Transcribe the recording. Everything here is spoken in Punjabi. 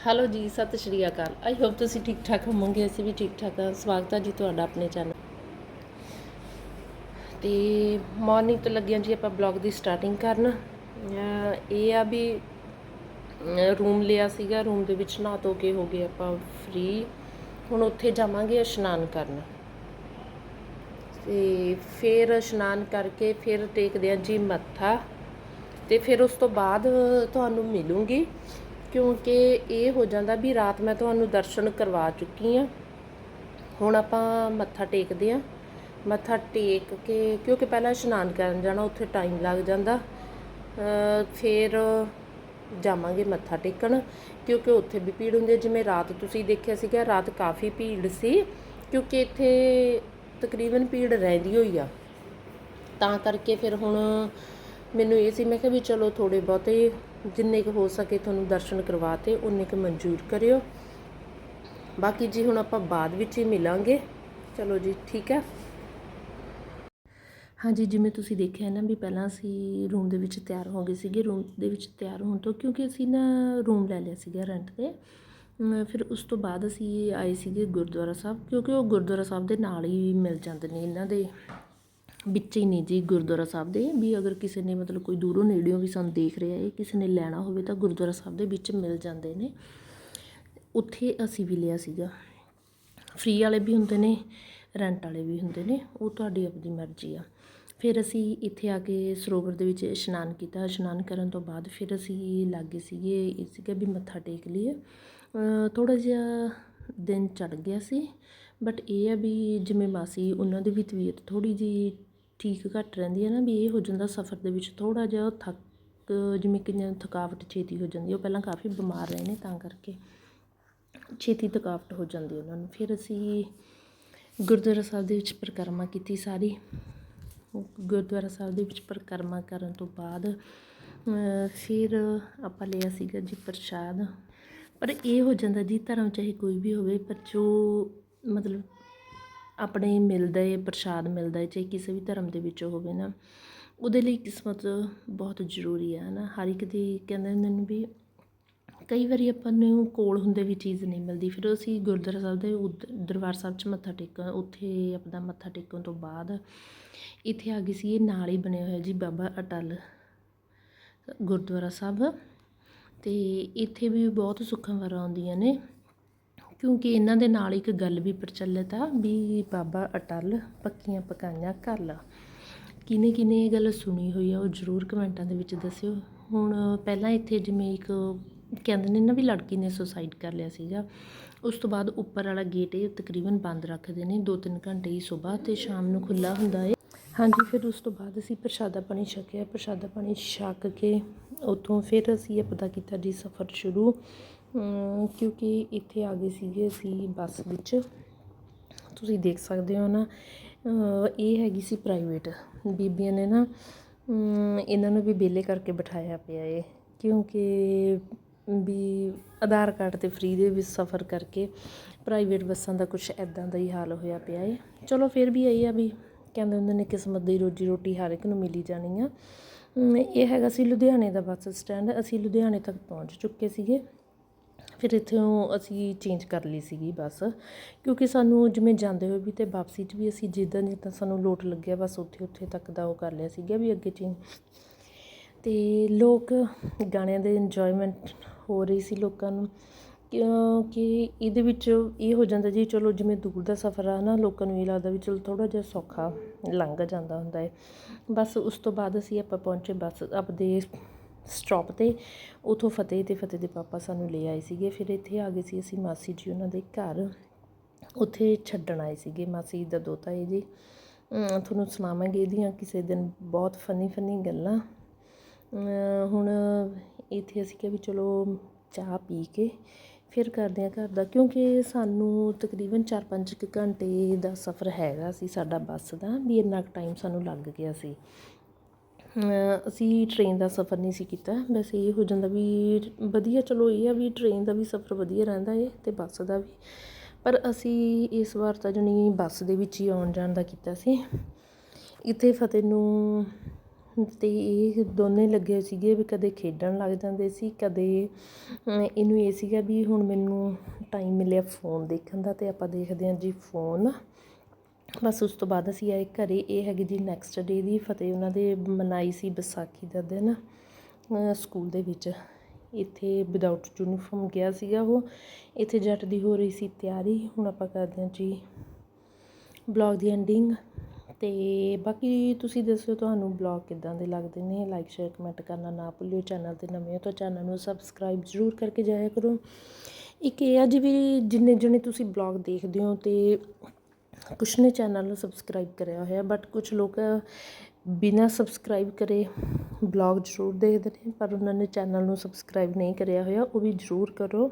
ਹੈਲੋ ਜੀ, ਸਤਿ ਸ਼੍ਰੀ ਅਕਾਲ। ਆਈ ਹੋਪ ਤੁਸੀਂ ਠੀਕ ਠਾਕ ਹੋਵੋਗੇ, ਅਸੀਂ ਵੀ ਠੀਕ ਠਾਕ ਹਾਂ। ਸਵਾਗਤ ਹੈ ਜੀ ਤੁਹਾਡਾ ਆਪਣੇ ਚੈਨਲ। ਤੇ ਮਾਰਨਿੰਗ ਤੋਂ ਲੱਗਿਆ ਜੀ ਆਪਾਂ ਬਲੌਗ ਦੀ ਸਟਾਰਟਿੰਗ ਕਰਨ। ਇਹ ਆ ਵੀ ਰੂਮ ਲਿਆ ਸੀਗਾ ਰੂਮ ਦੇ ਵਿੱਚ ਨਹਾ ਧੋ ਕੇ ਹੋ ਗਏ ਆਪਾਂ ਫ੍ਰੀ ਹੁਣ ਉੱਥੇ ਜਾਵਾਂਗੇ ਇਸ਼ਨਾਨ ਕਰਨ। ਤੇ ਫਿਰ ਇਸ਼ਨਾਨ ਕਰਕੇ ਫਿਰ ਟੇਕਦੇ ਆ ਜੀ ਮੱਥਾ। ਤੇ ਫਿਰ ਉਸ ਤੋਂ ਬਾਅਦ ਤੁਹਾਨੂੰ ਮਿਲੂੰਗੀ। ਕਿਉਂਕਿ ਇਹ ਹੋ ਜਾਂਦਾ ਵੀ ਰਾਤ ਮੈਂ ਤੁਹਾਨੂੰ ਦਰਸ਼ਨ ਕਰਵਾ ਚੁੱਕੀ ਆ ਹੁਣ ਆਪਾਂ ਮੱਥਾ ਟੇਕਦੇ ਆ ਮੱਥਾ ਟੇਕ ਕੇ, ਕਿਉਂਕਿ ਪਹਿਲਾਂ ਇਸ਼ਨਾਨ ਕਰਨ ਜਾਣਾ, ਉੱਥੇ ਟਾਈਮ ਲੱਗ ਜਾਂਦਾ। ਫਿਰ ਜਾਵਾਂਗੇ ਮੱਥਾ ਟੇਕਣ, ਕਿਉਂਕਿ ਉੱਥੇ ਵੀ ਭੀੜ ਹੁੰਦੀ ਹੈ। ਜਿਵੇਂ ਰਾਤ ਤੁਸੀਂ ਦੇਖਿਆ ਸੀਗਾ, ਰਾਤ ਕਾਫੀ ਭੀੜ ਸੀ, ਕਿਉਂਕਿ ਇੱਥੇ ਤਕਰੀਬਨ ਭੀੜ ਰਹਿੰਦੀ ਹੋਈ ਆ। ਤਾਂ ਕਰਕੇ ਫਿਰ ਹੁਣ ਮੈਨੂੰ ਇਹ ਸੀ, ਮੈਂ ਕਿਹਾ ਵੀ ਚਲੋ ਥੋੜੇ ਬਹੁਤੇ ਜਿੰਨੇ ਕੁ ਹੋ ਸਕੇ ਤੁਹਾਨੂੰ ਦਰਸ਼ਨ ਕਰਵਾਤੇ ਉਨੇ ਕੁ ਮਨਜ਼ੂਰ ਕਰਿਓ। ਬਾਕੀ ਜੀ, ਹੁਣ ਆਪਾਂ ਬਾਅਦ ਵਿੱਚ ਹੀ ਮਿਲਾਂਗੇ। ਚਲੋ ਜੀ, ਠੀਕ ਹੈ। ਹਾਂਜੀ, ਜਿਵੇਂ ਤੁਸੀਂ ਦੇਖਿਆ ਨਾ ਵੀ ਪਹਿਲਾਂ ਅਸੀਂ ਰੂਮ ਦੇ ਵਿੱਚ ਤਿਆਰ ਹੋ ਗਏ ਸੀਗੇ। ਰੂਮ ਦੇ ਵਿੱਚ ਤਿਆਰ ਹੋਣ ਤੋਂ ਕਿਉਂਕਿ ਅਸੀਂ ਨਾ ਰੂਮ ਲੈ ਲਿਆ ਸੀਗਾ ਰੈਂਟ ਤੇ। ਫਿਰ ਉਸ ਤੋਂ ਬਾਅਦ ਅਸੀਂ ਆਏ ਸੀਗੇ ਗੁਰਦੁਆਰਾ ਸਾਹਿਬ ਕਿਉਂਕਿ ਉਹ ਗੁਰਦੁਆਰਾ ਸਾਹਿਬ ਦੇ ਨਾਲ ਹੀ ਮਿਲ ਜਾਂਦੇ ਨੇ ਇਹਨਾਂ ਦੇ। ਵਿੱਚ ਹੀ ਨਹੀਂ ਜੀ, ਗੁਰਦੁਆਰਾ ਸਾਹਿਬ ਦੇ। ਵੀ ਅਗਰ ਕਿਸੇ ਨੇ ਮਤਲਬ ਕੋਈ ਦੂਰੋਂ ਨੇੜਿਓਂ ਵੀ ਸਾਨੂੰ ਦੇਖ ਰਿਹਾ ਹੈ, ਕਿਸੇ ਨੇ ਲੈਣਾ ਹੋਵੇ ਤਾਂ ਗੁਰਦੁਆਰਾ ਸਾਹਿਬ ਦੇ ਵਿੱਚ ਮਿਲ ਜਾਂਦੇ ਨੇ। ਉੱਥੇ ਅਸੀਂ ਵੀ ਲਿਆ ਸੀਗਾ। ਫ੍ਰੀ ਵਾਲੇ ਵੀ ਹੁੰਦੇ ਨੇ, ਰੈਂਟ ਵਾਲੇ ਵੀ ਹੁੰਦੇ ਨੇ, ਉਹ ਤੁਹਾਡੀ ਆਪਣੀ ਮਰਜ਼ੀ ਆ। ਫਿਰ ਅਸੀਂ ਇੱਥੇ ਆ ਕੇ ਸਰੋਵਰ ਦੇ ਵਿੱਚ ਇਸ਼ਨਾਨ ਕੀਤਾ। ਇਸ਼ਨਾਨ ਕਰਨ ਤੋਂ ਬਾਅਦ ਫਿਰ ਅਸੀਂ ਲਾਗੇ ਸੀਗੇ, ਇਹ ਸੀਗਾ ਵੀ ਮੱਥਾ ਟੇਕ ਲਈਏ। ਥੋੜਾ ਜਿਹਾ ਦਿਨ ਚੜ ਗਿਆ ਸੀ ਬਟ ਇਹ ਆ ਵੀ ਜਿਵੇਂ ਮਾਸੀ, ਉਹਨਾਂ ਦੀ ਵੀ ਤਬੀਅਤ ਥੋੜੀ ਜੀ ਠੀਕ ਘੱਟ ਰਹਿੰਦੀ ਹੈ ਨਾ, ਵੀ ਇਹ ਹੋ ਜਾਂਦਾ ਸਫ਼ਰ ਦੇ ਵਿੱਚ ਥੋੜ੍ਹਾ ਜਿਹਾ ਥੱਕ, ਜਿਵੇਂ ਕਿ ਥਕਾਵਟ ਛੇਤੀ ਹੋ ਜਾਂਦੀ ਉਹ ਪਹਿਲਾਂ ਕਾਫੀ ਬਿਮਾਰ ਰਹੇ ਨੇ ਤਾਂ ਕਰਕੇ ਛੇਤੀ ਥਕਾਵਟ ਹੋ ਜਾਂਦੀ ਉਹਨਾਂ ਨੂੰ। ਫਿਰ ਅਸੀਂ ਗੁਰਦੁਆਰਾ ਸਾਹਿਬ ਦੇ ਵਿੱਚ ਪਰਿਕਰਮਾ ਕੀਤੀ ਸਾਰੀ। ਗੁਰਦੁਆਰਾ ਸਾਹਿਬ ਦੇ ਵਿੱਚ ਪਰਿਕਰਮਾ ਕਰਨ ਤੋਂ ਬਾਅਦ ਫਿਰ ਆਪਾਂ ਲਿਆ ਸੀਗਾ ਜੀ ਪ੍ਰਸ਼ਾਦ। ਪਰ ਇਹ ਹੋ ਜਾਂਦਾ ਜੀ, ਧਰਮ ਚਾਹੇ ਕੋਈ ਵੀ ਹੋਵੇ, ਪਰ ਜੋ ਮਤਲਬ ਆਪਣੇ ਮਿਲਦਾ ਏ ਪ੍ਰਸ਼ਾਦ ਮਿਲਦਾ ਹੈ, ਚਾਹੇ ਕਿਸੇ ਵੀ ਧਰਮ ਦੇ ਵਿੱਚ ਹੋਵੇ ਨਾ, ਉਹਦੇ ਲਈ ਕਿਸਮਤ ਬਹੁਤ ਜ਼ਰੂਰੀ ਆ ਹੈ ਨਾ ਹਰ ਇੱਕ ਦੀ ਕਹਿੰਦੇ ਹੁੰਦੇ ਨੇ ਵੀ ਕਈ ਵਾਰੀ ਆਪਾਂ ਨੂੰ ਕੋਲ ਹੁੰਦੇ ਵੀ ਚੀਜ਼ ਨਹੀਂ ਮਿਲਦੀ, ਫਿਰ ਅਸੀਂ ਗੁਰਦੁਆਰਾ ਸਾਹਿਬ ਦੇ ਉਧ- ਦਰਬਾਰ ਸਾਹਿਬ 'ਚ ਮੱਥਾ ਟੇਕਣ, ਉੱਥੇ ਆਪਣਾ ਮੱਥਾ ਟੇਕਣ ਤੋਂ ਬਾਅਦ ਇੱਥੇ ਆ ਗਈ ਸੀ, ਇਹ ਨਾਲ ਹੀ ਬਣਿਆ ਹੋਇਆ ਜੀ ਬਾਬਾ ਅਟਲ ਗੁਰਦੁਆਰਾ ਸਾਹਿਬ। ਅਤੇ ਇੱਥੇ ਵੀ ਬਹੁਤ ਸੁੱਖਾਂ ਵਾਰਾਂ ਆਉਂਦੀਆਂ ਨੇ। ਕਿਉਂਕਿ ਇਹਨਾਂ ਦੇ ਨਾਲ ਇੱਕ ਗੱਲ ਵੀ ਪ੍ਰਚਲਿਤ ਆ ਵੀ ਬਾਬਾ ਅਟਲ ਪੱਕੀਆਂ ਪਕਾਈਆਂ ਕਰ ਲਾ। ਕਿਨੇ ਕਿਨੇ ਇਹ ਗੱਲ ਸੁਣੀ ਹੋਈ ਆ, ਉਹ ਜ਼ਰੂਰ ਕਮੈਂਟਾਂ ਦੇ ਵਿੱਚ ਦੱਸਿਓ। ਹੁਣ ਪਹਿਲਾਂ ਇੱਥੇ ਜਿਵੇਂ ਇੱਕ ਕਹਿੰਦੇ ਨੇ ਨਾ ਵੀ ਲੜਕੀ ਨੇ ਸੁਸਾਈਡ ਕਰ ਲਿਆ ਸੀਗਾ, ਉਸ ਤੋਂ ਬਾਅਦ ਉੱਪਰ ਵਾਲਾ ਗੇਟ ਇਹ ਤਕਰੀਬਨ ਬੰਦ ਰੱਖਦੇ ਨੇ 2-3 ਘੰਟੇ ਹੀ ਸਵੇਰ ਤੇ ਸ਼ਾਮ ਨੂੰ ਖੁੱਲਾ ਹੁੰਦਾ ਹੈ ਹਾਂਜੀ, ਫਿਰ ਉਸ ਤੋਂ ਬਾਅਦ ਅਸੀਂ ਪ੍ਰਸ਼ਾਦਾ ਪਾਣੀ ਛਕਿਆ ਪ੍ਰਸ਼ਾਦਾ ਪਾਣੀ ਛਕ ਕੇ ਉੱਥੋਂ ਫਿਰ ਅਸੀਂ ਇਹ ਪਤਾ ਕੀਤਾ ਜੀ ਸਫ਼ਰ ਸ਼ੁਰੂ। ਕਿਉਂਕਿ ਇੱਥੇ ਆ ਗਏ ਸੀਗੇ ਅਸੀਂ ਬੱਸ ਵਿੱਚ। ਤੁਸੀਂ ਦੇਖ ਸਕਦੇ ਹੋ ਨਾ ਇਹ ਹੈਗੀ ਸੀ ਪ੍ਰਾਈਵੇਟ ਬੀਬੀਆਂ ਨੇ ਨਾ ਇਹਨਾਂ ਨੂੰ ਵੀ ਬੇਲੇ ਕਰਕੇ ਬਿਠਾਇਆ ਪਿਆ ਏ ਕਿਉਂਕਿ ਵੀ ਆਧਾਰ ਕਾਰਡ ਤੇ ਫ੍ਰੀ ਦੇ ਵਿੱਚ ਸਫ਼ਰ ਕਰਕੇ ਪ੍ਰਾਈਵੇਟ ਬੱਸਾਂ ਦਾ ਕੁਝ ਐਦਾਂ ਦਾ ਹੀ ਹਾਲ ਹੋਇਆ ਪਿਆ ਏ ਚਲੋ ਫਿਰ ਵੀ ਇਹ ਆ ਵੀ ਕਹਿੰਦੇ ਹੁੰਦੇ ਨੇ ਕਿਸਮਤ ਦੀ ਰੋਜੀ ਰੋਟੀ ਹਰ ਇੱਕ ਨੂੰ ਮਿਲੀ ਜਾਣੀ ਆ। ਇਹ ਹੈਗਾ ਸੀ ਲੁਧਿਆਣੇ ਦਾ ਬੱਸ ਸਟੈਂਡ ਅਸੀਂ ਲੁਧਿਆਣੇ ਤੱਕ ਪਹੁੰਚ ਚੁੱਕੇ ਸੀਗੇ। ਫਿਰ ਇੱਥੋਂ ਅਸੀਂ ਚੇਂਜ ਕਰ ਲਈ ਸੀਗੀ ਬੱਸ, ਕਿਉਂਕਿ ਸਾਨੂੰ ਜਿਵੇਂ ਜਾਂਦੇ ਹੋਏ ਵੀ ਅਤੇ ਵਾਪਸੀ 'ਚ ਵੀ ਅਸੀਂ ਜਿੱਦਾਂ ਜਿੱਦਾਂ ਸਾਨੂੰ ਲੋਟ ਲੱਗਿਆ ਬਸ ਉੱਥੇ ਉੱਥੇ ਤੱਕ ਦਾ ਉਹ ਕਰ ਲਿਆ ਸੀਗਾ ਵੀ ਅੱਗੇ ਚੇਂਜ ਅਤੇ ਲੋਕ ਗਾਣਿਆਂ ਦੇ ਇੰਜੋਇਮੈਂਟ ਹੋ ਰਹੀ ਸੀ ਲੋਕਾਂ ਨੂੰ, ਕਿਉਂਕਿ ਇਹਦੇ ਵਿੱਚ ਇਹ ਹੋ ਜਾਂਦਾ ਜੀ ਚਲੋ ਜਿਵੇਂ ਦੂਰ ਦਾ ਸਫ਼ਰ ਆ ਨਾ ਲੋਕਾਂ ਨੂੰ ਇਹ ਲੱਗਦਾ ਵੀ ਚਲੋ ਥੋੜ੍ਹਾ ਜਿਹਾ ਸੌਖਾ ਲੰਘ ਜਾਂਦਾ ਹੁੰਦਾ ਹੈ। ਬਸ ਉਸ ਤੋਂ ਬਾਅਦ ਅਸੀਂ ਆਪਾਂ ਪਹੁੰਚੇ ਬੱਸ ਆਪਦੇ ਸਟਾਪ ਤੇ ਉਥੋਂ ਫਤਿਹ ਅਤੇ ਫਤਿਹ ਦੇ ਪਾਪਾ ਸਾਨੂੰ ਲੈ ਆਏ ਸੀਗੇ। ਫਿਰ ਇੱਥੇ ਆ ਗਏ ਸੀ ਅਸੀਂ ਮਾਸੀ ਜੀ ਉਹਨਾਂ ਦੇ ਘਰ। ਉੱਥੇ ਛੱਡਣ ਆਏ ਸੀਗੇ। ਮਾਸੀ ਦਾ ਦੋਤਾ ਹੈ ਜੀ। ਤੁਹਾਨੂੰ ਸੁਣਾਵਾਂਗੇ ਇਹਦੀਆਂ ਕਿਸੇ ਦਿਨ ਬਹੁਤ ਫਨੀ ਫਨੀ ਗੱਲਾਂ। ਹੁਣ ਇੱਥੇ ਅਸੀਂ ਕਿਹਾ ਵੀ ਚਲੋ ਚਾਹ ਪੀ ਕੇ ਫਿਰ ਕਰਦੇ ਹਾਂ ਘਰ ਦਾ। ਕਿਉਂਕਿ ਸਾਨੂੰ ਤਕਰੀਬਨ 4-5 ਕੁ ਘੰਟੇ ਦਾ ਸਫ਼ਰ ਹੈਗਾ ਸੀ ਸਾਡਾ ਬੱਸ ਦਾ, ਵੀ ਇੰਨਾ ਕੁ ਟਾਈਮ ਸਾਨੂੰ ਲੱਗ ਗਿਆ ਸੀ। ਅਸੀਂ ਟ੍ਰੇਨ ਦਾ ਸਫ਼ਰ ਨਹੀਂ ਸੀ ਕੀਤਾ। ਵੈਸੇ ਇਹ ਹੋ ਜਾਂਦਾ ਵੀ ਵਧੀਆ ਚਲੋ ਇਹ ਆ ਵੀ ਟ੍ਰੇਨ ਦਾ ਵੀ ਸਫ਼ਰ ਵਧੀਆ ਰਹਿੰਦਾ ਏ ਅਤੇ ਬੱਸ ਦਾ ਵੀ। ਪਰ ਅਸੀਂ ਇਸ ਵਾਰ ਤਾਂ ਜਾਣੀ ਬੱਸ ਦੇ ਵਿੱਚ ਹੀ ਆਉਣ ਜਾਣ ਦਾ ਕੀਤਾ ਸੀ। ਇੱਥੇ ਫਤਿਹ ਨੂੰ ਅਤੇ ਇਹ ਦੋਨੇ ਲੱਗੇ ਸੀਗੇ ਵੀ ਕਦੇ ਖੇਡਣ ਲੱਗ ਜਾਂਦੇ ਸੀ, ਕਦੇ ਇਹਨੂੰ ਇਹ ਸੀਗਾ ਵੀ ਹੁਣ ਮੈਨੂੰ ਟਾਈਮ ਮਿਲਿਆ ਫੋਨ ਦੇਖਣ ਦਾ ਅਤੇ ਆਪਾਂ ਦੇਖਦੇ ਹਾਂ ਜੀ ਫੋਨ ਬਸ ਉਸ ਤੋਂ ਬਾਅਦ ਅਸੀਂ ਆਏ ਘਰੇ, ਇਹ ਹੈਗੀ ਜੀ ਨੈਕਸਟ ਡੇ ਦੀ ਫਤਿਹ, ਉਹਨਾਂ ਦੇ ਮਨਾਈ ਸੀ ਵਿਸਾਖੀ ਦਾ ਦਿਨ ਸਕੂਲ ਦੇ ਵਿੱਚ। ਇੱਥੇ ਵਿਦਆਊਟ ਯੂਨੀਫਾਰਮ ਗਿਆ ਸੀਗਾ ਉਹ। ਇੱਥੇ ਜੱਟ ਦੀ ਹੋ ਰਹੀ ਸੀ ਤਿਆਰੀ, ਹੁਣ ਆਪਾਂ ਕਰਦੇ ਹਾਂ ਜੀ ਬਲੌਗ ਦੀ ਐਂਡਿੰਗ ਤੇ ਬਾਕੀ ਤੁਸੀਂ ਦੱਸਿਓ ਤੁਹਾਨੂੰ ਬਲੌਗ ਕਿੱਦਾਂ ਦੇ ਲੱਗਦੇ ਨੇ? ਲਾਈਕ ਸ਼ੇਅਰ ਕਮੈਂਟ ਕਰਨਾ ਨਾ ਭੁੱਲਿਓ। ਚੈਨਲ ਤੇ ਨਵੇਂ ਹੋ ਤਾਂ ਚੈਨਲ ਨੂੰ ਸਬਸਕ੍ਰਾਈਬ ਜ਼ਰੂਰ ਕਰਕੇ ਜਾਇਆ ਕਰੋ। ਇੱਕ ਇਹ ਅੱਜ ਵੀ ਜਿੰਨੇ ਜਣੇ ਤੁਸੀਂ ਬਲੌਗ ਦੇਖਦੇ ਹੋ ਤੇ ਕੁਛ ਨੇ ਚੈਨਲ ਨੂੰ ਸਬਸਕ੍ਰਾਈਬ ਕਰਿਆ ਹੋਇਆ ਬਟ ਕੁਝ ਲੋਕ ਬਿਨਾਂ ਸਬਸਕ੍ਰਾਈਬ ਕਰੇ ਬਲੌਗ ਜ਼ਰੂਰ ਦੇਖਦੇ ਨੇ, ਪਰ ਉਹਨਾਂ ਨੇ ਚੈਨਲ ਨੂੰ ਸਬਸਕ੍ਰਾਈਬ ਨਹੀਂ ਕਰਿਆ ਹੋਇਆ, ਉਹ ਵੀ ਜ਼ਰੂਰ ਕਰੋ।